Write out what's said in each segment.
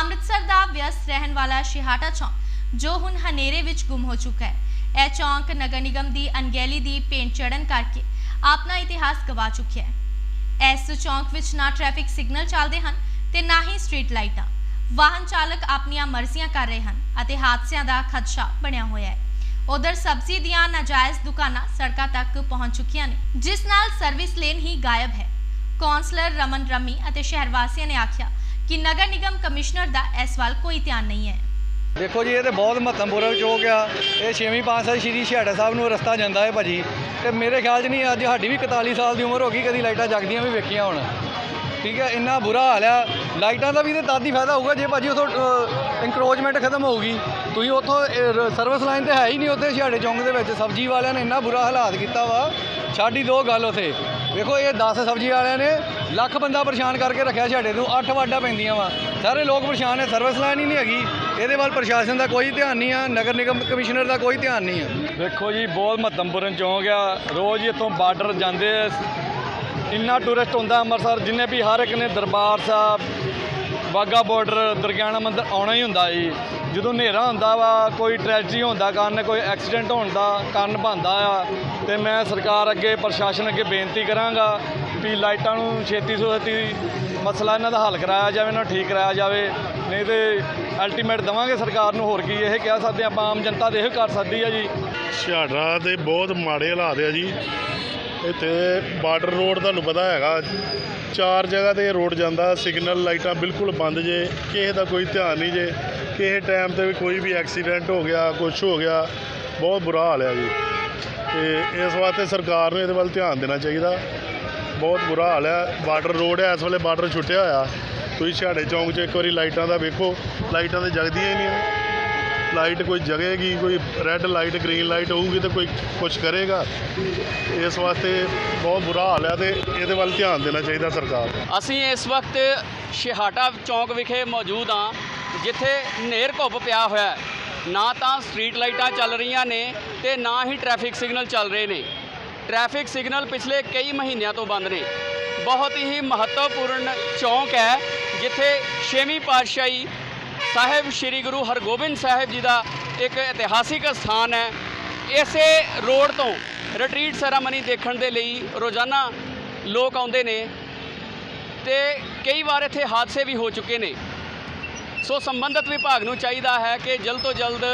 ਅੰਮ੍ਰਿਤਸਰ ਦਾ ਵਿਅਸਤ ਰਹਿਣ ਵਾਲਾ ਸ਼ਿਹਾਟਾ ਚੌਂਕ, ਜੋ ਹੁਣ ਹਨੇਰੇ ਵਿੱਚ ਗੁੰਮ ਹੋ ਚੁੱਕਾ ਹੈ। ਇਹ ਚੌਂਕ ਨਗਰ ਨਿਗਮ ਦੀ ਅਣਗਹਿਲੀ ਦੀ ਪੇਂਟ ਚੜਨ ਕਰਕੇ ਆਪਣਾ ਇਤਿਹਾਸ ਗਵਾ ਚੁੱਕਿਆ ਹੈ। ਇਸ ਚੌਂਕ ਵਿੱਚ ਨਾ ਟ੍ਰੈਫਿਕ ਸਿਗਨਲ ਚੱਲਦੇ ਹਨ ਤੇ ਨਾ ਹੀ ਸਟਰੀਟ ਲਾਈਟਾਂ ਵਾਹਨ ਚਾਲਕ ਆਪਣੀਆਂ ਮਰਜ਼ੀਆਂ ਕਰ ਰਹੇ ਹਨ ਅਤੇ ਹਾਦਸਿਆਂ ਦਾ ਖਦਸ਼ਾ ਬਣਿਆ ਹੋਇਆ ਹੈ। ਉਧਰ ਸਬਜ਼ੀ ਦੀਆਂ ਨਾਜਾਇਜ਼ ਦੁਕਾਨਾਂ ਸੜਕਾਂ ਤੱਕ ਪਹੁੰਚ ਚੁੱਕੀਆਂ ਨੇ, ਜਿਸ ਨਾਲ ਸਰਵਿਸ ਲੇਨ ਹੀ ਗਾਇਬ ਹੈ। ਕੌਂਸਲਰ ਰਮਨ ਰਮੀ ਅਤੇ ਸ਼ਹਿਰ ਵਾਸੀਆਂ ਨੇ ਆਖਿਆ ਕਿ ਨਗਰ ਨਿਗਮ ਕਮਿਸ਼ਨਰ ਦਾ ਇਸ ਵੱਲ ਕੋਈ ਧਿਆਨ ਨਹੀਂ ਹੈ। ਦੇਖੋ ਜੀ, ਇਹ ਤੇ ਬਹੁਤ ਮਹੱਤਵਪੂਰਨ ਚੌਕ ਆ। ਇਹ ਛੇਵੀਂ ਪਾਤਸ਼ਾਹ ਸ਼੍ਰੀ ਛਿਆੜਾ ਸਾਹਿਬ ਨੂੰ ਰਸਤਾ ਜਾਂਦਾ ਹੈ ਭਾਜੀ। ਤੇ ਮੇਰੇ ਖਿਆਲ 'ਚ ਨਹੀਂ, ਅੱਜ ਸਾਡੀ ਵੀ 41 ਸਾਲ ਦੀ ਉਮਰ ਹੋ ਗਈ, ਕਦੀ ਲਾਈਟਾਂ ਜਗਦੀਆਂ ਵੀ ਵੇਖੀਆਂ ਹੁਣ। ਠੀਕ ਹੈ, ਇੰਨਾ ਬੁਰਾ ਹਾਲ ਆ। ਲਾਈਟਾਂ ਦਾ ਵੀ ਤੇ ਤਦ ਹੀ ਫਾਇਦਾ ਹੋਊਗਾ ਜੇ ਭਾਜੀ ਉਥੋਂ ਇਨਕਰੋਚਮੈਂਟ ਖਤਮ ਹੋਊਗੀ। ਤੁਸੀਂ ਉਥੋਂ ਸਰਵਿਸ ਲਾਈਨ ਤੇ ਹੈ ਹੀ ਨਹੀਂ ਉੱਥੇ ਛਿਆੜੇ ਚੌਂਕ ਦੇ ਵਿੱਚ। ਸਬਜ਼ੀ ਵਾਲਿਆਂ ਨੇ ਇੰਨਾ ਬੁਰਾ ਹਾਲਾਤ ਕੀਤਾ ਵਾ। ਛਾਡੀ ਦੋ ਗੱਲ ਉਥੇ। ਵੇਖੋ, ਇਹ 10 ਸਬਜ਼ੀ ਵਾਲਿਆਂ ਨੇ ਲੱਖ ਬੰਦਾ ਪਰੇਸ਼ਾਨ ਕਰਕੇ ਰੱਖਿਆ ਛਾੜੇ ਨੂੰ 8 ਵਾਟਾਂ ਪੈਂਦੀਆਂ ਵਾ। ਸਾਰੇ ਲੋਕ ਪਰੇਸ਼ਾਨ ਨੇ ਸਰਵਿਸ ਲਾਈਨ ਹੀ ਨਹੀਂ ਹੈਗੀ। ਇਹਦੇ ਵੱਲ ਪ੍ਰਸ਼ਾਸਨ ਦਾ ਕੋਈ ਧਿਆਨ ਨਹੀਂ ਆ, ਨਗਰ ਨਿਗਮ ਕਮਿਸ਼ਨਰ ਦਾ ਕੋਈ ਧਿਆਨ ਨਹੀਂ ਆ। ਵੇਖੋ ਜੀ, ਬਹੁਤ ਮਹੱਤਵਪੂਰਨ ਚੌਂਕ ਆ। ਰੋਜ਼ ਇੱਥੋਂ ਬਾਰਡਰ ਜਾਂਦੇ ਇੰਨਾ ਟੂਰਿਸਟ ਹੁੰਦਾ ਅੰਮ੍ਰਿਤਸਰ, ਜਿੰਨੇ ਵੀ ਹਰ ਇੱਕ ਨੇ ਦਰਬਾਰ ਸਾਹਿਬ ਬਾਗਾ ਬਾਰਡਰ ਦਰਗਿਆਣਾ ਮੰਦਰ ਆਉਣਾ ਹੀ ਹੁੰਦਾ ਜੀ। ਜਦੋਂ ਹਨੇਰਾ ਹੁੰਦਾ ਵਾ, ਕੋਈ ਟ੍ਰੈਜਡੀ ਹੁੰਦਾ ਕਾਰਨ, ਕੋਈ ਐਕਸੀਡੈਂਟ ਹੋਣ ਦਾ ਕਾਰਨ ਬਣਦਾ ਆ, ਤੇ ਮੈਂ ਸਰਕਾਰ ਅੱਗੇ, ਪ੍ਰਸ਼ਾਸਨ ਅੱਗੇ ਬੇਨਤੀ ਕਰਾਂਗਾ ਵੀ ਲਾਈਟਾਂ ਨੂੰ ਛੇਤੀ ਤੋਂ ਛੇਤੀ ਮਸਲਾ ਇਹਨਾਂ ਦਾ ਹੱਲ ਕਰਾਇਆ ਜਾਵੇ, ਇਹਨਾਂ ਨੂੰ ਠੀਕ ਕਰਾਇਆ ਜਾਵੇ। ਨਹੀਂ ਤੇ ਅਲਟੀਮੇਟ ਦਵਾਂਗੇ ਸਰਕਾਰ ਨੂੰ, ਹੋਰ ਕੀ, ਇਹ ਕਹਿ ਸਕਦੇ ਆਪਾਂ, ਆਮ ਜਨਤਾ ਦੇ ਇਹ ਕਰ ਸਕਦੀ ਆ ਜੀ। ਛਾੜਾ ਦੇ ਬਹੁਤ ਮਾੜੇ ਹਾਲਾਤ ਆ ਜੀ। ਇੱਥੇ ਬਾਰਡਰ ਰੋਡ ਤੁਹਾਨੂੰ ਪਤਾ ਹੈਗਾ। ਚਾਰ ਜਗ੍ਹਾ ਤੇ ਰੋਡ ਜਾਂਦਾ ਸਿਗਨਲ ਲਾਈਟਾਂ ਬਿਲਕੁਲ ਬੰਦ ਜੇ, ਕਿਸੇ ਦਾ ਕੋਈ ਧਿਆਨ ਨਹੀਂ ਜੇ, ਕਿਸੇ ਟਾਈਮ ਤੇ ਵੀ ਕੋਈ ਵੀ ਐਕਸੀਡੈਂਟ ਹੋ ਗਿਆ ਕੁਝ ਹੋ ਗਿਆ, ਬਹੁਤ ਬੁਰਾ ਹਾਲ ਆ ਜੀ। ਤੇ ਇਸ ਵਾਸਤੇ ਸਰਕਾਰ ਨੂੰ ਇਹਦੇ ਵੱਲ ਧਿਆਨ ਦੇਣਾ ਚਾਹੀਦਾ। ਬਹੁਤ ਬੁਰਾ ਹਾਲ ਹੈ ਬਾਰਡਰ ਰੋਡ ਹੈ ਇਸ ਵੇਲੇ ਬਾਰਡਰ ਛੁੱਟਿਆ ਹੋਇਆ। ਤੁਸੀਂ ਛਾੜੇ ਚੌਂਕ 'ਚ ਇੱਕ ਵਾਰੀ ਲਾਈਟਾਂ ਦਾ ਵੇਖੋ। ਲਾਈਟਾਂ ਤੇ ਜਗਦੀਆਂ ਹੀ ਨਹੀਂ ਲਾਈਟ ਕੋਈ ਜਗੇਗੀ, ਕੋਈ ਰੈੱਡ ਲਾਈਟ ਗ੍ਰੀਨ ਲਾਈਟ ਹੋਊਗੀ ਤੇ ਕੋਈ ਕੁਝ ਕਰੇਗਾ। ਇਸ ਵਾਸਤੇ ਬਹੁਤ ਬੁਰਾ ਹਾਲ ਹੈ ਤੇ ਇਹਦੇ ਵੱਲ ਧਿਆਨ ਦੇਣਾ ਚਾਹੀਦਾ ਸਰਕਾਰ ਅਸੀਂ ਇਸ ਵਕਤ ਸ਼ਿਹਾਟਾ ਚੌਂਕ ਵਿਖੇ ਮੌਜੂਦ ਹਾਂ, ਜਿੱਥੇ ਨੇਰ ਘੁੱਪ ਪਿਆ ਹੋਇਆ ਨਾ ਤਾਂ ਸਟਰੀਟ ਲਾਈਟਾਂ ਚੱਲ ਰਹੀਆਂ ਨੇ ਤੇ ਨਾ ਹੀ ਟ੍ਰੈਫਿਕ ਸਿਗਨਲ ਚੱਲ ਰਹੇ ਨੇ। ਟ੍ਰੈਫਿਕ ਸਿਗਨਲ ਪਿਛਲੇ ਕਈ ਮਹੀਨਿਆਂ ਤੋਂ ਬੰਦ ਨੇ। ਬਹੁਤ ਹੀ ਮਹੱਤਵਪੂਰਨ ਚੌਂਕ ਹੈ, ਜਿੱਥੇ ਛੇਵੀਂ ਪਾਤਸ਼ਾਹੀ ਸਾਹਿਬ ਸ੍ਰੀ ਗੁਰੂ ਹਰਗੋਬਿੰਦ ਸਾਹਿਬ ਜੀ ਦਾ ਇੱਕ ਇਤਿਹਾਸਿਕ ਸਥਾਨ ਹੈ। ਇਸੇ ਰੋਡ ਤੋਂ ਰਿਟਰੀਟ ਸੈਰਾਮਨੀ ਦੇਖਣ ਦੇ ਲਈ ਰੋਜ਼ਾਨਾ ਲੋਕ ਆਉਂਦੇ ਨੇ ਤੇ ਕਈ ਵਾਰ ਇੱਥੇ ਹਾਦਸੇ ਵੀ ਹੋ ਚੁੱਕੇ ਨੇ। ਸੋ ਸੰਬੰਧਿਤ ਵਿਭਾਗ ਨੂੰ ਚਾਹੀਦਾ ਹੈ ਕਿ ਜਲਦ ਤੋਂ ਜਲਦ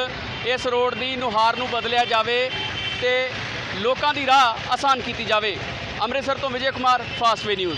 ਇਸ ਰੋਡ ਦੀ ਨੁਹਾਰ ਨੂੰ ਬਦਲਿਆ ਜਾਵੇ ਤੇ ਲੋਕਾਂ ਦੀ ਰਾਹ ਆਸਾਨ ਕੀਤੀ ਜਾਵੇ। ਅੰਮ੍ਰਿਤਸਰ ਤੋਂ ਵਿਜੇ ਕੁਮਾਰ, ਫਾਸਟਵੇ ਨਿਊਜ਼।